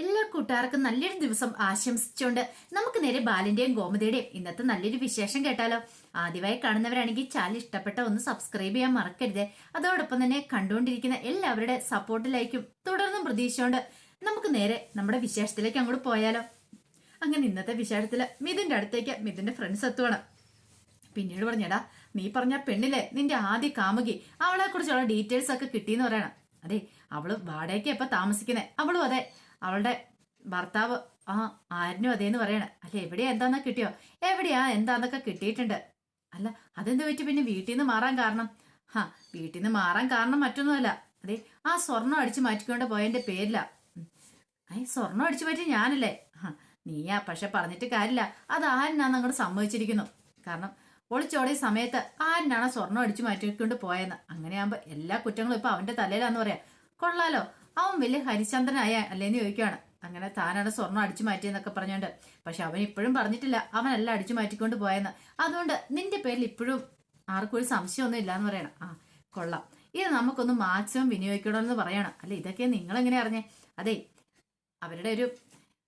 എല്ലാ കൂട്ടുകാർക്കും നല്ലൊരു ദിവസം ആശംസിച്ചുകൊണ്ട് നമുക്ക് നേരെ ബാലിന്റെയും ഗോമതിയുടെയും ഇന്നത്തെ നല്ലൊരു വിശേഷം കേട്ടാലോ. ആദ്യമായി കാണുന്നവരാണെങ്കിൽ ചാനൽ ഇഷ്ടപ്പെട്ട ഒന്ന് സബ്സ്ക്രൈബ് ചെയ്യാൻ മറക്കരുത്. അതോടൊപ്പം തന്നെ കണ്ടുകൊണ്ടിരിക്കുന്ന എല്ലാവരുടെ സപ്പോർട്ടിലേക്കും തുടർന്നും പ്രതീക്ഷിച്ചുകൊണ്ട് നമുക്ക് നേരെ നമ്മുടെ വിശേഷത്തിലേക്ക് അങ്ങോട്ട് പോയാലോ. അങ്ങനെ ഇന്നത്തെ വിശേഷത്തിൽ മിഥുന്റെ അടുത്തേക്ക് മിഥുന്റെ ഫ്രണ്ട്സ് എത്തുവാണ്. പിന്നീട് പറഞ്ഞടാ നീ പറഞ്ഞ പെണ്ണിലെ നിന്റെ ആദ്യ കാമുകി അവളെ കുറിച്ചുള്ള ഡീറ്റെയിൽസ് ഒക്കെ കിട്ടിയെന്ന് പറയണം. അതെ അവൾ വാടകയ്ക്ക് എപ്പ താമസിക്കുന്നേ. അവളും അതെ അവളുടെ ഭർത്താവ് ആ ആരിനും അതേന്ന് പറയണ. അല്ല എവിടെയാ എന്താന്നാ കിട്ടിയോ? എവിടെയാ എന്താന്നൊക്കെ കിട്ടിയിട്ടുണ്ട്. അല്ല അതെന്ത് പറ്റി? പിന്നെ വീട്ടിൽ നിന്ന് മാറാൻ കാരണം? ഹാ വീട്ടിൽ നിന്ന് മാറാൻ കാരണം മറ്റൊന്നുമല്ല. അതെ ആ സ്വർണം അടിച്ചു മാറ്റിക്കൊണ്ട് പോയതിന്റെ പേരില. ഐ സ്വർണം അടിച്ചു മാറ്റി ഞാനല്ലേ? ഹാ നീയാ പക്ഷെ പറഞ്ഞിട്ട് കാര്യമില്ല. അത് ആരിനാന്ന് അങ്ങോട്ട് സമ്മതിച്ചിരിക്കുന്നു. കാരണം ഒളിച്ചോടിയ സമയത്ത് ആരിനാണ് സ്വർണം അടിച്ചു മാറ്റിക്കൊണ്ട് പോയെന്ന് അങ്ങനെയാകുമ്പോ എല്ലാ കുറ്റങ്ങളും ഇപ്പൊ അവന്റെ തലയിലാന്ന് പറയാ. കൊള്ളാലോ. അവൻ വലിയ ഹരിചന്ദ്രനായ അല്ലേന്ന് ചോദിക്കുകയാണ് അങ്ങനെ താനാണ് സ്വർണം അടിച്ചു മാറ്റിയെന്നൊക്കെ പറഞ്ഞോണ്ട്. പക്ഷെ അവൻ ഇപ്പോഴും പറഞ്ഞിട്ടില്ല. അവനല്ല അടിച്ചു മാറ്റിക്കൊണ്ട് പോയെന്ന്. അതുകൊണ്ട് നിന്റെ പേരിൽ ഇപ്പോഴും ആർക്കും ഒരു സംശയമൊന്നും ഇല്ലാന്ന് പറയണം. ആ കൊള്ളാം. ഇത് നമുക്കൊന്ന് മാക്സിമം വിനിയോഗിക്കണമെന്ന് പറയണം. അല്ലെ ഇതൊക്കെ നിങ്ങൾ എങ്ങനെ അറിഞ്ഞേ? അതെ അവരുടെ ഒരു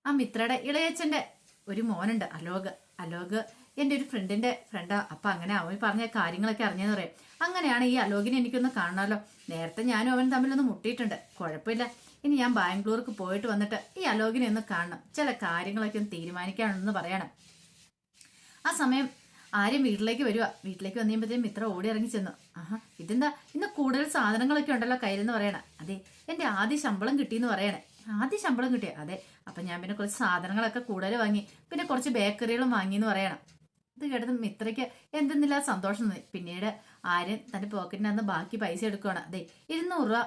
ആ മിത്രയുടെ ഇളയച്ചന്റെ ഒരു മോനുണ്ട് അലോക് അലോക് എന്റെ ഒരു ഫ്രണ്ടിന്റെ ഫ്രണ്ടാ അപ്പം അങ്ങനെ അവൻ പറഞ്ഞ കാര്യങ്ങളൊക്കെ അറിഞ്ഞെന്ന് പറയാം. അങ്ങനെയാണ് ഈ അലോകിനെ എനിക്കൊന്ന് കാണാമല്ലോ നേരത്തെ ഞാനും അവൻ തമ്മിലൊന്ന് മുട്ടിയിട്ടുണ്ട്. കുഴപ്പമില്ല. ഇനി ഞാൻ ബാംഗ്ലൂർക്ക് പോയിട്ട് വന്നിട്ട് ഈ അലോകിനെ ഒന്ന് കാണണം. ചില കാര്യങ്ങളൊക്കെ ഒന്ന് തീരുമാനിക്കാണെന്ന് പറയണം. ആ സമയം ആരും വീട്ടിലേക്ക് വരുക വീട്ടിലേക്ക് വന്നു കഴിയുമ്പോഴത്തേക്കും മിത്ര ഓടി ഇറങ്ങി ചെന്നു. ആഹാ ഇതെന്താ? ഇന്ന് കൂടുതൽ സാധനങ്ങളൊക്കെ ഉണ്ടല്ലോ കയ്യിലെന്ന് പറയണേ. അതെ എന്റെ ആദ്യ ശമ്പളം കിട്ടിയെന്ന് പറയണേ. ആദ്യ ശമ്പളം കിട്ടിയ? അതെ അപ്പം ഞാൻ പിന്നെ കുറച്ച് സാധനങ്ങളൊക്കെ കൂടുതൽ വാങ്ങി. പിന്നെ കുറച്ച് ബേക്കറികളും വാങ്ങിയെന്ന് പറയണം. ഇത് കിടന്ന് മിത്രയ്ക്ക് എന്തെന്നില്ല സന്തോഷം പിന്നീട് ആര്യൻ തന്റെ പോക്കറ്റിനകത്ത് ബാക്കി പൈസ എടുക്കുകയാണ് അതെ ഇരുന്നൂറ് രൂപ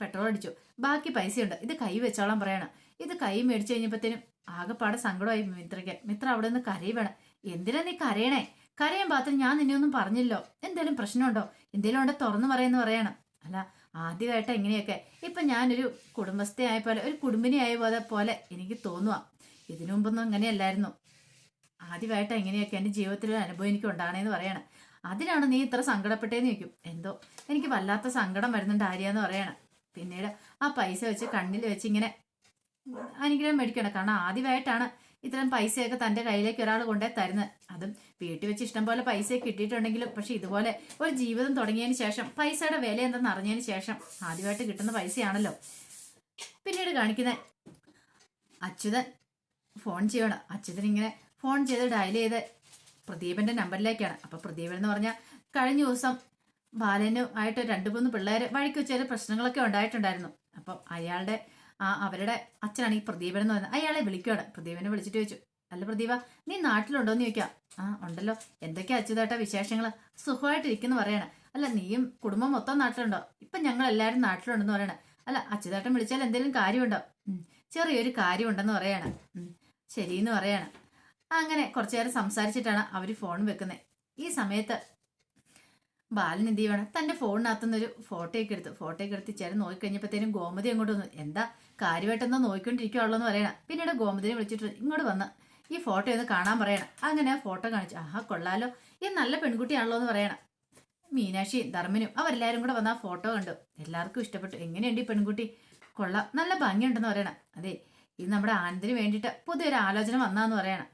പെട്രോൾ അടിച്ചു. ബാക്കി പൈസയുണ്ട്. ഇത് കൈ വെച്ചോളാൻ പറയണം. ഇത് കൈ മേടിച്ചു കഴിഞ്ഞപ്പോഴത്തേനും ആകെപ്പാടെ സങ്കടമായി മിത്രയ്ക്ക്. മിത്ര അവിടെ നിന്ന് കരയുവേണം. എന്തിനാ നീ കരയണേ? കരയാൻ പാത്രം ഞാൻ നിന്നെ ഒന്നും പറഞ്ഞില്ലോ എന്തേലും പ്രശ്നമുണ്ടോ? എന്തേലും ഉണ്ടോ തുറന്നു പറയുന്നു പറയണം. അല്ല ആദ്യമായിട്ട് എങ്ങനെയൊക്കെ ഇപ്പൊ ഞാനൊരു കുടുംബസ്ഥയായ പോലെ ഒരു കുടുംബിനിയായ പോലെ പോലെ എനിക്ക് തോന്നുക ഇതിനു മുമ്പൊന്നും അങ്ങനെയല്ലായിരുന്നു. ആദ്യമായിട്ട് എങ്ങനെയൊക്കെ എന്റെ ജീവിതത്തിൽ ഒരു അനുഭവം എനിക്ക് ഉണ്ടാകണേന്ന് പറയണം. അതിനാണ് നീ ഇത്ര സങ്കടപ്പെട്ടേന്ന് ചോദിക്കും. എന്തോ? എനിക്ക് വല്ലാത്ത സങ്കടം വരുന്നുണ്ട് ആര്യാന്ന് പറയണം. പിന്നീട് ആ പൈസ വെച്ച് കണ്ണിൽ വെച്ച് ഇങ്ങനെ അനുഗ്രഹം മേടിക്കണം. കാരണം ആദ്യമായിട്ടാണ് ഇത്തരം പൈസയൊക്കെ തന്റെ കയ്യിലേക്ക് ഒരാൾ കൊണ്ടേ തരുന്നത്. അതും വീട്ടിൽ വെച്ച് ഇഷ്ടം പോലെ പൈസ കിട്ടിയിട്ടുണ്ടെങ്കിലും പക്ഷെ ഇതുപോലെ ഒരു ജീവിതം തുടങ്ങിയതിന് ശേഷം പൈസയുടെ വില എന്തെന്ന് അറിഞ്ഞതിന് ശേഷം ആദ്യമായിട്ട് കിട്ടുന്ന പൈസയാണല്ലോ. പിന്നീട് കാണിക്കുന്നത് അച്യുതൻ ഫോൺ ചെയ്യണം. അച്യുതൻ ഇങ്ങനെ ഫോൺ ചെയ്ത് ഡയൽ ചെയ്ത് പ്രദീപന്റെ നമ്പറിലേക്കാണ്. അപ്പൊ പ്രദീപൻ എന്ന് പറഞ്ഞാൽ കഴിഞ്ഞ ദിവസം ബാലനും ആയിട്ട് രണ്ടു മൂന്ന് പിള്ളേര് വഴിക്ക് വെച്ച് പ്രശ്നങ്ങളൊക്കെ ഉണ്ടായിട്ടുണ്ടായിരുന്നു. അപ്പം അയാളുടെ ആ അവരുടെ അച്ഛനാണ് ഈ പ്രദീപൻ എന്ന് പറയുന്നത്. അയാളെ വിളിക്കുകയാണ് പ്രദീപനെ വിളിച്ചിട്ട് വെച്ചു അല്ല പ്രദീപ നീ നാട്ടിലുണ്ടോ എന്ന് ചോദിക്കാം. ആ ഉണ്ടല്ലോ. എന്തൊക്കെയാ അച്യുതായിട്ട വിശേഷങ്ങൾ സുഖമായിട്ടിരിക്കുന്നു പറയണ. അല്ല നീയും കുടുംബം മൊത്തം നാട്ടിലുണ്ടോ? ഇപ്പൊ ഞങ്ങൾ എല്ലാവരും നാട്ടിലുണ്ടെന്ന് പറയണ. അല്ല അച്യുതാട്ടൻ വിളിച്ചാൽ എന്തെങ്കിലും കാര്യമുണ്ടോ? ചെറിയൊരു കാര്യമുണ്ടെന്ന് പറയാണ്. ശരിയെന്ന് പറയാണ്. അങ്ങനെ കുറച്ചു നേരം സംസാരിച്ചിട്ടാണ് അവർ ഫോൺ വെക്കുന്നത് ഈ സമയത്ത് ബാലൻ എന്ത് ചെയ്യണം തന്റെ ഫോണിനകത്തുനിന്ന് ഒരു ഫോട്ടോയൊക്കെ എടുത്തു ഫോട്ടോയൊക്കെ എടുത്ത് ചേട്ടൻ നോക്കിക്കഴിഞ്ഞപ്പോഴത്തേനും ഗോമതി അങ്ങോട്ട് വന്നു. എന്താ കാര്യമായിട്ടെന്നാ നോക്കിക്കൊണ്ടിരിക്കുകയുള്ളൂ എന്ന് പറയണം. പിന്നീട് ഗോമതിനെ വിളിച്ചിട്ട് ഇങ്ങോട്ട് വന്ന് ഈ ഫോട്ടോ ഒന്ന് കാണാൻ പറയണം. അങ്ങനെ ഫോട്ടോ കാണിച്ചു ആഹാ കൊള്ളാലോ. ഈ നല്ല പെൺകുട്ടിയാണല്ലോ എന്ന് പറയണം. മീനാക്ഷിയും ധർമ്മനും അവരെല്ലാവരും കൂടെ വന്ന ആ ഫോട്ടോ കണ്ടു. എല്ലാവർക്കും ഇഷ്ടപ്പെട്ടു. എങ്ങനെയുണ്ട് ഈ പെൺകുട്ടി? കൊള്ളാം. നല്ല ഭംഗിയുണ്ടെന്ന് പറയണം. അതെ ഇത് നമ്മുടെ ആനന്ദിന് വേണ്ടിയിട്ട് പുതിയൊരു ആലോചന വന്നാന്ന് പറയണം.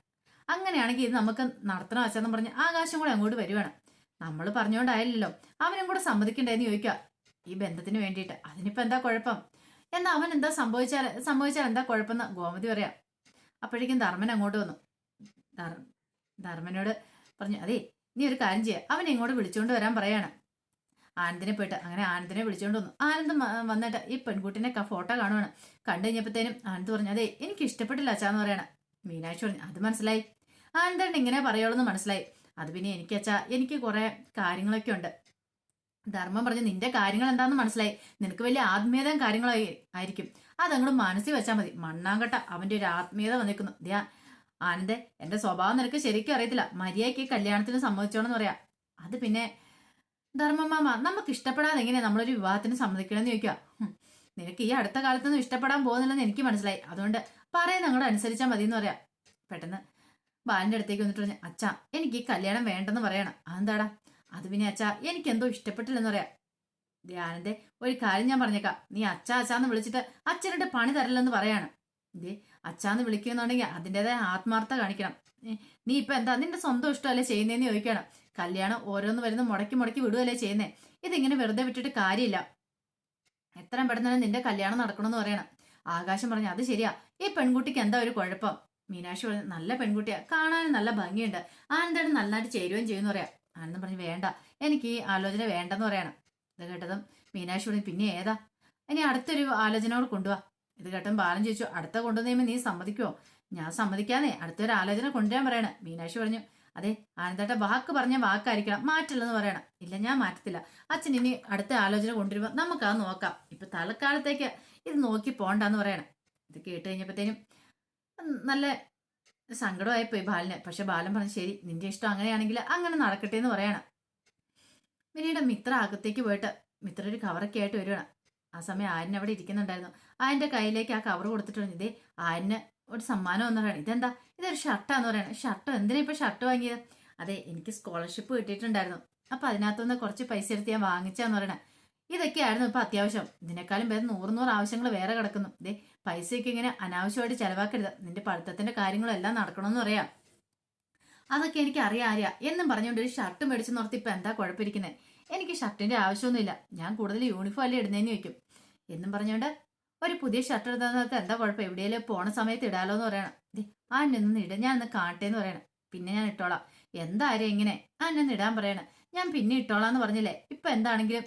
അങ്ങനെയാണെങ്കിൽ ഇത് നമുക്ക് നടത്തണം വെച്ചെന്ന് പറഞ്ഞ് ആകാശം കൂടെ അങ്ങോട്ട് വരുവാണ്. നമ്മൾ പറഞ്ഞുകൊണ്ടായില്ലല്ലോ അവനും കൂടെ സമ്മതിക്കണ്ടേന്ന് ചോദിക്കുക. ഈ ബന്ധത്തിന് വേണ്ടിയിട്ട്. അതിനിപ്പോ എന്താ കുഴപ്പം? എന്നാൽ അവൻ എന്താ സംഭവിച്ചാൽ സംഭവിച്ചാൽ എന്താ കുഴപ്പമെന്ന് ഗോമതി പറയാം. അപ്പോഴേക്കും ധർമ്മൻ അങ്ങോട്ട് വന്നു. ധർ- ധർമ്മനോട് പറഞ്ഞു അതേ നീ ഒരു കാര്യം ചെയ്യുക അവൻ ഇങ്ങോട്ട് വിളിച്ചുകൊണ്ട് വരാൻ പറയാണ്. ആനന്ദിനെ പോയിട്ട് അങ്ങനെ ആനന്ദിനെ വിളിച്ചുകൊണ്ട് വന്നു. ആനന്ദ് വന്നിട്ട് ഈ പെൺകുട്ടിനെ ഫോട്ടോ കാണുവാണ്. കണ്ടു കഴിഞ്ഞപ്പോഴത്തേനും ആനന്ദ് പറഞ്ഞു അതെ എനിക്ക് ഇഷ്ടപ്പെട്ടില്ല അച്ഛാന്ന് പറയണം. മീനാക്ഷി പറഞ്ഞു അത് മനസ്സിലായി. ആനന്ദണ്ട് ഇങ്ങനെ പറയുള്ളൂ മനസ്സിലായി. അത് പിന്നെ എനിക്ക് അച്ഛാ എനിക്ക് കുറെ കാര്യങ്ങളൊക്കെ ഉണ്ട്. ധർമ്മം പറഞ്ഞു നിന്റെ കാര്യങ്ങൾ എന്താണെന്ന് മനസ്സിലായി. നിനക്ക് വലിയ ആത്മീയതയും കാര്യങ്ങളായി ആയിരിക്കും. അതങ്ങോട്ട് മനസ്സിൽ വെച്ചാൽ മതി. മണ്ണാങ്കട്ട അവന്റെ ഒരു ആത്മീയത വന്നിരിക്കുന്നു. ദ്യാ ആനന്ദേ എന്റെ സ്വഭാവം നിനക്ക് ശരിക്കും അറിയത്തില്ല. മര്യാദയ്ക്ക് കല്യാണത്തിന് സമ്മതിച്ചോണെന്ന് പറയാ. അത് പിന്നെ ധർമ്മമാമ നമുക്ക് ഇഷ്ടപ്പെടാതെ എങ്ങനെയാ നമ്മളൊരു വിവാഹത്തിന് സമ്മതിക്കണമെന്ന് ചോദിക്കുക നിനക്ക് ഈ അടുത്ത കാലത്തൊന്നും ഇഷ്ടപ്പെടാൻ പോകുന്നില്ലെന്ന് എനിക്ക് മനസ്സിലായി. അതുകൊണ്ട് പറയുന്ന അങ്ങോട്ട് അനുസരിച്ചാൽ മതി എന്ന് പറയാം. പെട്ടെന്ന് ബാലിന്റെ അടുത്തേക്ക് വന്നിട്ട് പറഞ്ഞു അച്ഛാ എനിക്ക് ഈ കല്യാണം വേണ്ടെന്ന് പറയണം. അതെന്താടാ? അത് പിന്നെ അച്ഛാ എനിക്ക് എന്തോ ഇഷ്ടപ്പെട്ടില്ലെന്ന് പറയാം. ധ്യാനന്റെ ഒരു കാര്യം ഞാൻ പറഞ്ഞേക്കാം. നീ അച്ഛാ അച്ഛാന്ന് വിളിച്ചിട്ട് അച്ഛനുടെ പണി തരില്ലെന്ന് പറയാണ്. ഇതേ അച്ഛാന്ന് വിളിക്കുന്നുണ്ടെങ്കിൽ അതിന്റെതായ ആത്മാർത്ഥ കാണിക്കണം. നീ ഇപ്പൊ എന്താ നിന്റെ സ്വന്തം ഇഷ്ടമല്ലേ ചെയ്യുന്നതെന്ന് ചോദിക്കണം കല്യാണം ഓരോന്ന് വരുന്ന മുടക്കി മുടക്കി വിടുകയല്ലേ ചെയ്യുന്നേ? ഇതിങ്ങനെ വെറുതെ വിട്ടിട്ട് കാര്യമില്ല. എത്രയും പെട്ടെന്ന് നിന്റെ കല്യാണം നടക്കണമെന്ന് പറയണം. ആകാശം പറഞ്ഞു അത് ശരിയാ. ഈ പെൺകുട്ടിക്ക് എന്താ ഒരു കുഴപ്പം? മീനാക്ഷി പറഞ്ഞു നല്ല പെൺകുട്ടിയാ കാണാനും നല്ല ഭംഗിയുണ്ട്. ആനന്ദാണ് നന്നായിട്ട് ചേരുകയും ചെയ്യുമെന്ന് പറയാം. ആനന്ദം പറഞ്ഞു വേണ്ട എനിക്ക് ഈ ആലോചന വേണ്ടെന്ന് പറയണം. ഇത് കേട്ടതും മീനാക്ഷി പറഞ്ഞു പിന്നെ ഏതാ? ഇനി അടുത്തൊരു ആലോചനയോട് കൊണ്ടുപോവാ ഇത് കേട്ടും ബാലൻ ചോദിച്ചു അടുത്ത കൊണ്ടുവന്നു നീ സമ്മതിക്കുമോ ഞാൻ സമ്മതിക്കാന്നേ അടുത്തൊരു ആലോചന കൊണ്ടുവരാൻ പറയണം. മീനാക്ഷി പറഞ്ഞു അതെ ആനന്ദേട്ട വാക്ക് പറഞ്ഞ വാക്കായിരിക്കണം മാറ്റില്ലെന്ന് പറയണം. ഇല്ല ഞാൻ മാറ്റത്തില്ല. അച്ഛൻ ഇനി അടുത്ത ആലോചന കൊണ്ടുവരുമ്പോൾ നമുക്കത് നോക്കാം. ഇപ്പൊ തൽക്കാലത്തേക്ക് ഇത് നോക്കി പോണ്ടെന്ന് പറയണം. ഇത് കേട്ട് കഴിഞ്ഞപ്പോഴത്തേനും നല്ല സങ്കടമായി പോയി ബാലന്. പക്ഷെ ബാലൻ പറഞ്ഞു ശരി നിന്റെ ഇഷ്ടം അങ്ങനെയാണെങ്കിൽ അങ്ങനെ നടക്കട്ടെ എന്ന് പറയണം. പിന്നീട് മിത്ര അകത്തേക്ക് പോയിട്ട് മിത്ര ഒരു കവറൊക്കെ ആയിട്ട് വരുവാണ് ആ സമയം ആര്യൻ അവിടെ ഇരിക്കുന്നുണ്ടായിരുന്നു. ആര്യന്റെ കയ്യിലേക്ക് ആ കവർ കൊടുത്തിട്ട് പറഞ്ഞു ഇതേ ആര്യന് ഒരു സമ്മാനം എന്ന് പറയണം. ഇതെന്താ? ഇതൊരു ഷർട്ടാന്ന് പറയണം. ഷർട്ടോ? എന്തിനാ ഇപ്പൊ ഷർട്ട് വാങ്ങിയത്? അതെ എനിക്ക് സ്കോളർഷിപ്പ് കിട്ടിയിട്ടുണ്ടായിരുന്നു. അപ്പൊ അതിനകത്തുനിന്ന് കുറച്ച് പൈസ എടുത്ത് ഞാൻ വാങ്ങിച്ചാന്ന് പറയണേ. ഇതൊക്കെയായിരുന്നു ഇപ്പൊ അത്യാവശ്യം. ഇതിനേക്കാളും വേറെ നൂറ് നൂറ് ആവശ്യങ്ങൾ വേറെ കിടക്കുന്നു. ദേ പൈസയൊക്കെ ഇങ്ങനെ അനാവശ്യമായിട്ട് ചെലവാക്കരുത്. നിന്റെ പഠിത്തത്തിന്റെ കാര്യങ്ങളെല്ലാം നടക്കണമെന്ന് പറയാം. അതൊക്കെ എനിക്ക് അറിയാം അറിയാം എന്നും പറഞ്ഞുകൊണ്ട് ഒരു ഷർട്ട് മേടിച്ച് നിർത്തി ഇപ്പൊ എന്താ കുഴപ്പമിരിക്കുന്നത് എനിക്ക് ഷർട്ടിന്റെ ആവശ്യമൊന്നുമില്ല. ഞാൻ കൂടുതൽ യൂണിഫോം അല്ലേ ഇടുന്നതിന് വയ്ക്കും എന്നും പറഞ്ഞുകൊണ്ട് ഒരു പുതിയ ഷർട്ട് എടുത്താൽ എന്താ കുഴപ്പം? എവിടെയെങ്കിലും പോണ സമയത്ത് ഇടാലോ എന്ന് പറയണം ആ നിന്ന് ഇട. ഞാൻ ഒന്ന് കാണട്ടെ എന്ന് പറയണം. പിന്നെ ഞാൻ ഇട്ടോളാം. എന്തായാലും എങ്ങനെ ആ എന്നെ ഇടാൻ പറയണം. ഞാൻ പിന്നെ ഇട്ടോളാം എന്ന് പറഞ്ഞില്ലേ? ഇപ്പൊ എന്താണെങ്കിലും?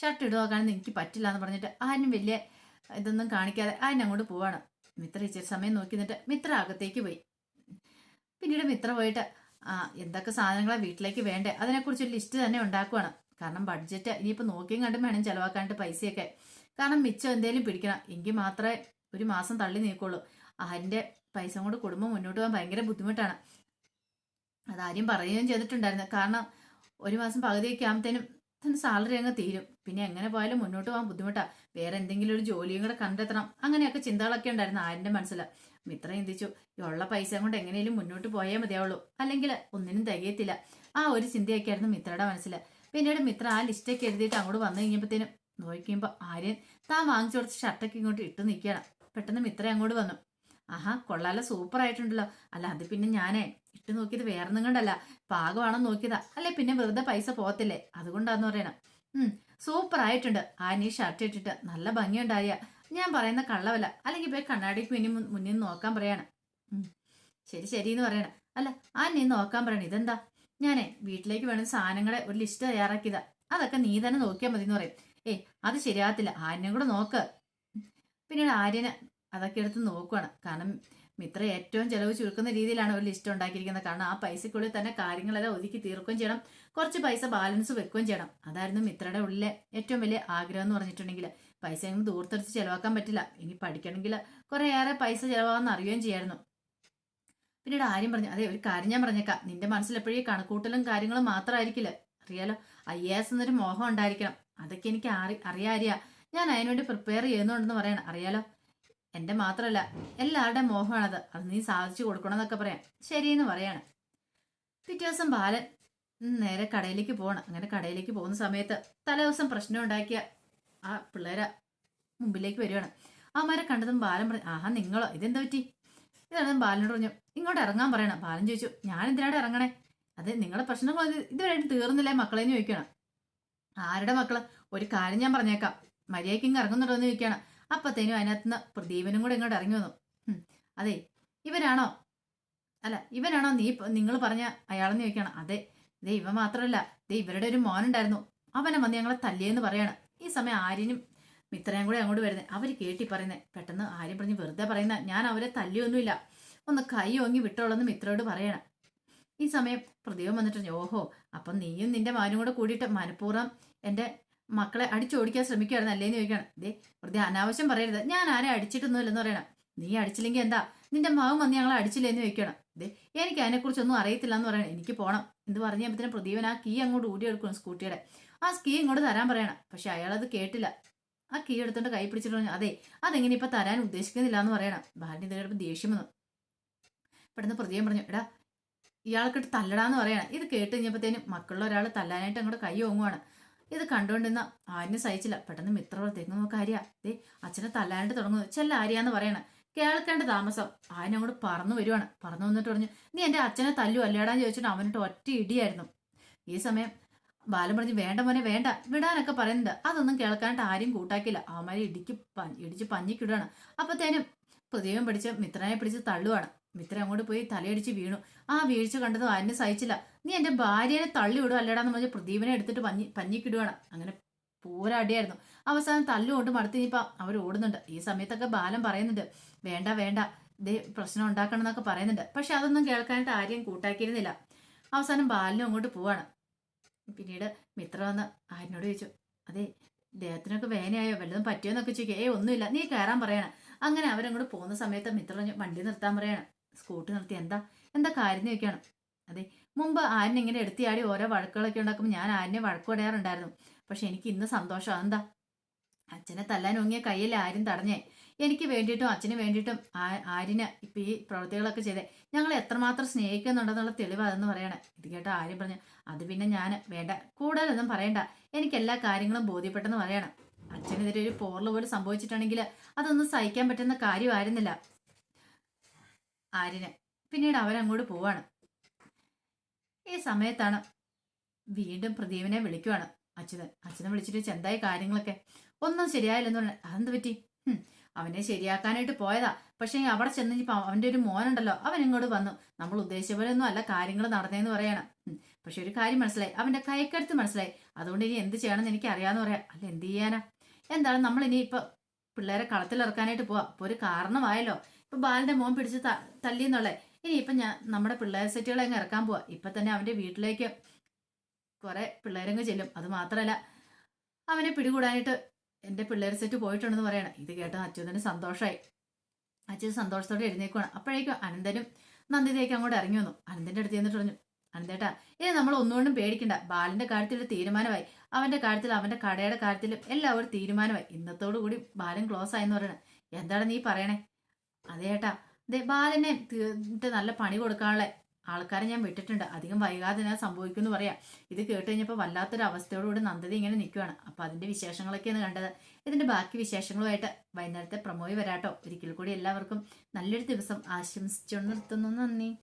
ഷർട്ട് ഇടുവാക്കാണെന്ന് എനിക്ക് പറ്റില്ല എന്ന് പറഞ്ഞിട്ട് ആരും വലിയ ഇതൊന്നും കാണിക്കാതെ ആരും അങ്ങോട്ട് പോവാണ്. മിത്ര ഇച്ചിരി സമയം നോക്കി നിന്നിട്ട് മിത്ര അകത്തേക്ക് പോയി. പിന്നീട് മിത്ര പോയിട്ട് ആ എന്തൊക്കെ സാധനങ്ങളാണ് വീട്ടിലേക്ക് വേണ്ടേ? അതിനെക്കുറിച്ച് ലിസ്റ്റ് തന്നെ ഉണ്ടാക്കുവാണ്. കാരണം ബഡ്ജറ്റ് ഇനിയിപ്പോൾ നോക്കിയും കണ്ടും വേണം ചിലവാക്കാനായിട്ട് പൈസയൊക്കെ. കാരണം മിച്ചം എന്തേലും പിടിക്കണം. എങ്കിൽ മാത്രമേ ഒരു മാസം തള്ളി നീക്കുള്ളൂ. ആരിന്റെ പൈസ കൊണ്ട് കുടുംബം മുന്നോട്ട് പോകാൻ ഭയങ്കര ബുദ്ധിമുട്ടാണ്. അതാരും പറയുകയും ചെയ്തിട്ടുണ്ടായിരുന്നു കാരണം ഒരു മാസം പകുതിയൊക്കെ ആകുമ്പത്തേനും തന്നെ സാലറി അങ്ങ് തീരും. പിന്നെ എങ്ങനെ പോയാലും മുന്നോട്ട് പോകാൻ ബുദ്ധിമുട്ടാ. വേറെ എന്തെങ്കിലും ഒരു ജോലിയും കൂടെ കണ്ടെത്തണം. അങ്ങനെയൊക്കെ ചിന്തകളൊക്കെ ഉണ്ടായിരുന്നു ആരിന്റെ മനസ്സിൽ. മിത്ര ചിന്തിച്ചു. ഉള്ള പൈസ കൊണ്ട് എങ്ങനെയും മുന്നോട്ട് പോയേ മതിയാവുള്ളൂ. അല്ലെങ്കിൽ ഒന്നിനും തികയത്തില്ല. ആ ഒരു ചിന്തയൊക്കെയായിരുന്നു മിത്രയുടെ മനസ്സിൽ. പിന്നീട് മിത്ര ആ ലിസ്റ്റൊക്കെ എഴുതിയിട്ട് അങ്ങോട്ട് വന്നു കഴിഞ്ഞപ്പോഴത്തേനും നോക്കിയുമ്പോൾ ആര്യൻ താൻ വാങ്ങിച്ചു കൊടുത്ത ഷർട്ടൊക്കെ ഇങ്ങോട്ട് ഇട്ട് നിൽക്കുകയാണ്. പെട്ടെന്ന് മിത്ര അങ്ങോട്ട് വന്നു. ആഹാ കൊള്ളാല സൂപ്പർ ആയിട്ടുണ്ടല്ലോ. അല്ല അത് പിന്നെ ഞാനേ ഇട്ട് നോക്കിയത് വേറെ നിങ്ങണ്ടല്ല പാകമാണെന്ന് നോക്കിയതാ. അല്ലെ പിന്നെ വെറുതെ പൈസ പോകത്തില്ലേ? അതുകൊണ്ടാന്ന് പറയണം. ഉം സൂപ്പർ ആയിട്ടുണ്ട്. ആനി ഷർട്ട് ഇട്ടിട്ട് നല്ല ഭംഗിയുണ്ടായ. ഞാൻ പറയുന്ന കള്ളവല്ല. അല്ലെങ്കിൽ പോയി കണ്ണാടിക്ക് മുന്നിൽ മുന്നിൽ നോക്കാൻ പറയണം. ശരി ശരി എന്ന് പറയണം. അല്ല ആ നീ നോക്കാൻ പറയണം ഇതെന്താ? ഞാനേ വീട്ടിലേക്ക് വേണ്ട സാധനങ്ങളെ ഒരു ലിസ്റ്റ് തയ്യാറാക്കിയതാ. അതൊക്കെ നീ തന്നെ നോക്കിയാൽ മതി എന്ന് പറയും. ഏയ് അത് ശരിയാകത്തില്ല. ആര്യനും കൂടെ നോക്ക്. പിന്നീട് ആര്യന് അതൊക്കെ എടുത്ത് നോക്കുവാണ്. കാരണം മിത്ര ഏറ്റവും ചെലവ് ചുരുക്കുന്ന രീതിയിലാണ് ഒരു ലിസ്റ്റ് ഉണ്ടാക്കിയിരിക്കുന്നത്. കാരണം ആ പൈസക്കുള്ളിൽ തന്നെ കാര്യങ്ങളെല്ലാം ഒതുക്കി തീർക്കുകയും ചെയ്യണം. കുറച്ച് പൈസ ബാലൻസ് വെക്കുകയും ചെയ്യണം. അതായിരുന്നു മിത്രയുടെ ഉള്ളിലെ ഏറ്റവും വലിയ ആഗ്രഹം എന്ന് പറഞ്ഞിട്ടുണ്ടെങ്കിൽ. പൈസ എങ്ങനെ ദൂർത്തടിച്ച് ചിലവാക്കാൻ പറ്റില്ല. ഇനി പഠിക്കണമെങ്കിൽ കുറേയേറെ പൈസ ചിലവാകുന്ന അറിയുകയും ചെയ്യായിരുന്നു. പിന്നീട് ആര്യം പറഞ്ഞു. അതെ ഒരു കാര്യം ഞാൻ പറഞ്ഞേക്കാം. നിന്റെ മനസ്സിൽ എപ്പോഴും കണക്കൂട്ടലും കാര്യങ്ങളും മാത്രമായിരിക്കില്ല? അറിയാലോ? ഐ എ എസ് എന്നൊരു മോഹം ഉണ്ടായിരിക്കണം. അതൊക്കെ എനിക്ക് അറി അറിയാ ഞാൻ അതിനുവേണ്ടി പ്രിപ്പയർ ചെയ്യുന്നുണ്ടെന്ന് പറയണം. അറിയാലോ? എന്റെ മാത്രമല്ല എല്ലാവരുടെയും മോഹമാണത്. അത് നീ സാധിച്ചു കൊടുക്കണം എന്നൊക്കെ പറയാം. ശരിയെന്ന് പറയാണ്. പിറ്റേ ദിവസം ബാലൻ നേരെ കടയിലേക്ക് പോകണം അങ്ങനെ കടയിലേക്ക് പോകുന്ന സമയത്ത് തലേ ദിവസം പ്രശ്നം ഉണ്ടാക്കിയ ആ പിള്ളേരെ മുമ്പിലേക്ക് വരികയാണ്. അമ്മമാരെ കണ്ടതും ബാലൻ പറഞ്ഞു ആഹാ നിങ്ങളോ? ഇതെന്താ പറ്റി? ഇതാണ് ബാലനോട് പറഞ്ഞു ഇങ്ങോട്ട് ഇറങ്ങാൻ പറയണം. ബാലൻ ചോദിച്ചു ഞാൻ എന്തിനാണ് ഇറങ്ങണേ? അത് നിങ്ങളുടെ പ്രശ്നങ്ങൾ ഇതുവരെ തീർന്നില്ലേ? മക്കളെന്ന് ചോദിക്കണം ആരുടെ മക്കൾ? ഒരു കാര്യം ഞാൻ പറഞ്ഞേക്കാം. മര്യാദയ്ക്ക് ഇങ്ങ് ഇറങ്ങുന്നുണ്ടോ? എന്ന് ചോദിക്കണം അപ്പത്തേനും അതിനകത്ത് നിന്ന് പ്രദീപനും കൂടെ ഇങ്ങോട്ട് ഇറങ്ങി വന്നു. അതെ ഇവനാണോ? അല്ല ഇവനാണോ നീ നിങ്ങൾ പറഞ്ഞ അയാളെന്ന് ചോദിക്കണം. അതെ ദേ ഇവ മാത്രമല്ല. ദേ ഇവരുടെ ഒരു മോനുണ്ടായിരുന്നു. അവനെ വന്ന് ഞങ്ങളെ തല്ലിയെന്ന് പറയാണ്. ഈ സമയം ആര്യനും മിത്രയും കൂടെ അങ്ങോട്ട് വരുന്നത് അവർ കേട്ടി പറയുന്നത് പെട്ടെന്ന് ആര്യം പറഞ്ഞ് വെറുതെ പറയുന്ന ഞാൻ അവരെ തല്ലിയൊന്നുമില്ല. ഒന്ന് കൈ ഓങ്ങി വിട്ടോളെന്ന് മിത്രയോട് പറയണം. ഈ സമയം പ്രദീപം വന്നിട്ട് ഓഹോ അപ്പം നീയും നിന്റെ മാനും കൂടെ കൂടിയിട്ട് മനഃപൂർവം എന്റെ മക്കളെ അടിച്ചോടിക്കാൻ ശ്രമിക്കുകയായിരുന്നു അല്ലേന്ന് ചോദിക്കണം ദേ വെറുതെ അനാവശ്യം പറയരുത്. ഞാൻ ആരെ അടിച്ചിട്ടൊന്നുമില്ലെന്ന് പറയണം. നീ അടിച്ചില്ലെങ്കിൽ എന്താ? നിന്റെ മാവും വന്ന് ഞങ്ങളെ അടിച്ചില്ലേന്ന് ചോദിക്കണം ദേ എനിക്ക് അതിനെക്കുറിച്ചൊന്നും അറിയത്തില്ല എന്ന് പറയണം. എനിക്ക് പോകണം എന്ന് പറഞ്ഞ പ്രദീപൻ ആ കീ അങ്ങോട്ട് ഊടിയെടുക്കണം സ്കൂട്ടിയുടെ. ആ സ്കീ ഇങ്ങോട്ട് തരാൻ പറയണം. പക്ഷെ അയാളത് കേട്ടില്ല. ആ കീ എടുത്തോണ്ട് കൈ പിടിച്ചിട്ട് പറഞ്ഞു അതെ അതെങ്ങനെ ഇപ്പൊ തരാൻ ഉദ്ദേശിക്കുന്നില്ല എന്ന് പറയണം. ബാലിന് ഇത് കേട്ടപ്പോൾ ദേഷ്യം വന്നു. പെട്ടെന്ന് പ്രദീപം പറഞ്ഞു എടാ ഇയാൾക്കിട്ട് തല്ലടാന്ന് പറയണം. ഇത് കേട്ട് കഴിഞ്ഞപ്പോഴത്തേനും മക്കളുള്ള ഒരാൾ തല്ലാനായിട്ട് അങ്ങോട്ട് കൈ ഓങ്ങുവാണ്. ഇത് കണ്ടുകൊണ്ടിരുന്ന ആര്യനെ സഹിച്ചില്ല. പെട്ടെന്ന് മിത്ര തെങ്ങ് നോക്ക ആര്യ? ദേ അച്ഛനെ തല്ലാനായിട്ട് തുടങ്ങുന്നു. ചെല്ല ആര്യാന്ന് പറയണ. കേൾക്കേണ്ട താമസം. ആയനെ അങ്ങോട്ട് പറന്നു വരുവാണ്. പറന്നു വന്നിട്ട് പറഞ്ഞു നീ എന്റെ അച്ഛനെ തല്ലു അല്ലേടാന്ന് ചോദിച്ചിട്ട് അവനിട്ട് ഒറ്റ ഇടിയായിരുന്നു. ഈ സമയം ബാലൻ പറഞ്ഞു വേണ്ട മോനെ വേണ്ട. വിടാനൊക്കെ പറയുന്നുണ്ട്. അതൊന്നും കേൾക്കാനായിട്ട് ആരും കൂട്ടാക്കില്ല അവന്മാരെ ഇടിക്ക് ഇടിച്ച് പഞ്ഞിക്കിടുകയാണ് അപ്പത്തേനും പ്രദീപം പിടിച്ച് മിത്രനെ പിടിച്ച് തള്ളുവാണ്. മിത്ര അങ്ങോട്ട് പോയി തലയടിച്ച് വീണു. ആ വീഴ്ച കണ്ടതും ആരും സഹിച്ചില്ല. നീ എന്റെ ഭാര്യനെ തള്ളി അല്ലടാന്ന് പറഞ്ഞ് പ്രദീപനെ എടുത്തിട്ട് പഞ്ഞി പഞ്ഞിക്കിടുവാണ്. അങ്ങനെ പൂരടിയായിരുന്നു. അവസാനം തല്ലുകൊണ്ട് മടുത്ത് ഇനിയിപ്പോ അവർ ഓടുന്നുണ്ട്. ഈ സമയത്തൊക്കെ ബാലൻ പറയുന്നുണ്ട് വേണ്ട വേണ്ട. ഇതേ പ്രശ്നം ഉണ്ടാക്കണം എന്നൊക്കെ പറയുന്നുണ്ട്. പക്ഷെ അതൊന്നും കേൾക്കാനായിട്ട് ആരെയും കൂട്ടാക്കിയിരുന്നില്ല. അവസാനം ബാലിനും അങ്ങോട്ട് പോവാണ്. പിന്നീട് മിത്ര വന്ന് ആരിനോട് ചോദിച്ചു അതെ ദേഹത്തിനൊക്കെ വേനയായോ വല്ലതും പറ്റിയോ എന്നൊക്കെ ചോദിക്കുക ഏ ഒന്നുമില്ല. നീ കയറാൻ പറയണം. അങ്ങനെ അവരങ്ങോട്ട് പോകുന്ന സമയത്ത് മിത്ര വണ്ടി നിർത്താൻ പറയണം. സ്കൂട്ടി നിർത്തി. എന്താ? എന്താ കാര്യം? ചോദിക്കണം അതെ മുമ്പ് ആരിനെ ഇങ്ങനെ എടുത്തിയാടി ഓരോ വഴക്കുകളൊക്കെ ഉണ്ടാക്കുമ്പോൾ ഞാൻ ആരിനെ വഴക്ക് പക്ഷെ എനിക്ക് ഇന്ന് സന്തോഷം. എന്താ അച്ഛനെ തല്ലാൻ ഒങ്ങിയ കയ്യിൽ ആരും തടഞ്ഞേ? എനിക്ക് വേണ്ടിയിട്ടും അച്ഛന് വേണ്ടിയിട്ടും ആ- ആരിന് ഇപ്പൊ ഈ പ്രവൃത്തികളൊക്കെ ചെയ്തേ. ഞങ്ങൾ എത്രമാത്രം സ്നേഹിക്കുന്നുണ്ടെന്നുള്ള തെളിവ് അതെന്ന് പറയണേ. ഇത് കേട്ട ആര്യം പറഞ്ഞു അത് പിന്നെ ഞാൻ വേണ്ട. കൂടുതലൊന്നും പറയണ്ട. എനിക്ക് എല്ലാ കാര്യങ്ങളും ബോധ്യപ്പെട്ടെന്ന് പറയണം. അച്ഛനെതിരെ ഒരു പോറൽ പോലെ സംഭവിച്ചിട്ടുണ്ടെങ്കിൽ അതൊന്നും സഹിക്കാൻ പറ്റുന്ന കാര്യമായിരുന്നില്ല. ആരിന് പിന്നീട് അവരങ്ങോട്ട് പോവാണ്. ഈ സമയത്താണ് വീണ്ടും പ്രദീപിനെ വിളിക്കുവാണ് അച്യുതൻ. അച്ഛനെ വിളിച്ചിട്ട് ചെന്തായി കാര്യങ്ങളൊക്കെ. ഒന്നും ശരിയായില്ലെന്ന് പറഞ്ഞു അതെന്ത് പറ്റി? അവനെ ശരിയാക്കാനായിട്ട് പോയതാ. പക്ഷെ അവിടെ ചെന്നിപ്പോ അവന്റെ ഒരു മോനുണ്ടല്ലോ അവൻ ഇങ്ങോട്ട് വന്നു. നമ്മൾ ഉദ്ദേശിച്ച പോലെ ഒന്നും അല്ല കാര്യങ്ങൾ നടന്നേന്ന് പറയണം. പക്ഷെ ഒരു കാര്യം മനസ്സിലായി. അവന്റെ കൈക്കരുത്ത് മനസ്സിലായി. അതുകൊണ്ട് ഇനി എന്ത് ചെയ്യണമെന്ന് എനിക്ക് അറിയാന്ന് പറയാം. അല്ല എന്ത് ചെയ്യാനാ? എന്താണ്? നമ്മൾ ഇനി ഇപ്പൊ പിള്ളേരെ കളത്തിലിറക്കാനായിട്ട് പോവാ. അപ്പൊ ഒരു കാരണമായല്ലോ. ഇപ്പൊ ബാലിന്റെ മോൻ പിടിച്ച് തല്ലി എന്നുള്ളേ ഇനി ഇപ്പൊ ഞാൻ നമ്മുടെ പിള്ളേർ സെറ്റുകളെ അങ്ങ് ഇറക്കാൻ പോവാ. ഇപ്പൊ തന്നെ അവന്റെ വീട്ടിലേക്ക് കുറെ പിള്ളേരങ്ങ് ചെല്ലും. അത് മാത്രല്ല അവനെ പിടികൂടാനായിട്ട് എന്റെ പിള്ളേർ സെറ്റ് പോയിട്ടുണ്ടെന്ന് പറയണം. ഇത് കേട്ട അച്യുതന് സന്തോഷമായി അച്യുതൻ സന്തോഷത്തോടെ എഴുന്നേക്കുവാണ്. അപ്പോഴേക്കും അനന്തനും നന്ദിതയ്ക്ക് അങ്ങോട്ട് ഇറങ്ങി വന്നു. അനന്തന്റെ അടുത്ത് ചെന്നിട്ട് പറഞ്ഞു അനന്തേട്ടാ ഇനി നമ്മൾ ഒന്നുകൊണ്ടും പേടിക്കണ്ട. ബാലിന്റെ കാര്യത്തിൽ ഒരു തീരുമാനമായി. അവന്റെ കാര്യത്തിൽ അവന്റെ കടയുടെ കാര്യത്തിലും എല്ലാം ഒരു തീരുമാനമായി. ഇന്നത്തോടു കൂടി ബാലൻ ക്ലോസ് ആയെന്ന് പറയണേ. എന്താണ് നീ പറയണേ? അതെ ഏട്ടാ ദേ ബാലനെ നല്ല പണി കൊടുക്കാനുള്ള ആൾക്കാരെ ഞാൻ വിട്ടിട്ടുണ്ട്. അധികം വൈകാതെ ഞാൻ സംഭവിക്കുമെന്ന് പറയാം. ഇത് കേട്ട് കഴിഞ്ഞപ്പോൾ വല്ലാത്തൊരു അവസ്ഥയോടുകൂടി നന്ദതി ഇങ്ങനെ നിൽക്കുകയാണ് അപ്പൊ അതിന്റെ വിശേഷങ്ങളൊക്കെയാണ് കണ്ടത്. ഇതിന്റെ ബാക്കി വിശേഷങ്ങളുമായിട്ട് വൈകുന്നേരത്തെ പ്രമോയി വരാട്ടോ. ഒരിക്കൽ കൂടി എല്ലാവർക്കും നല്ലൊരു ദിവസം ആശംസിച്ചു നിർത്തുന്നു. നന്ദി.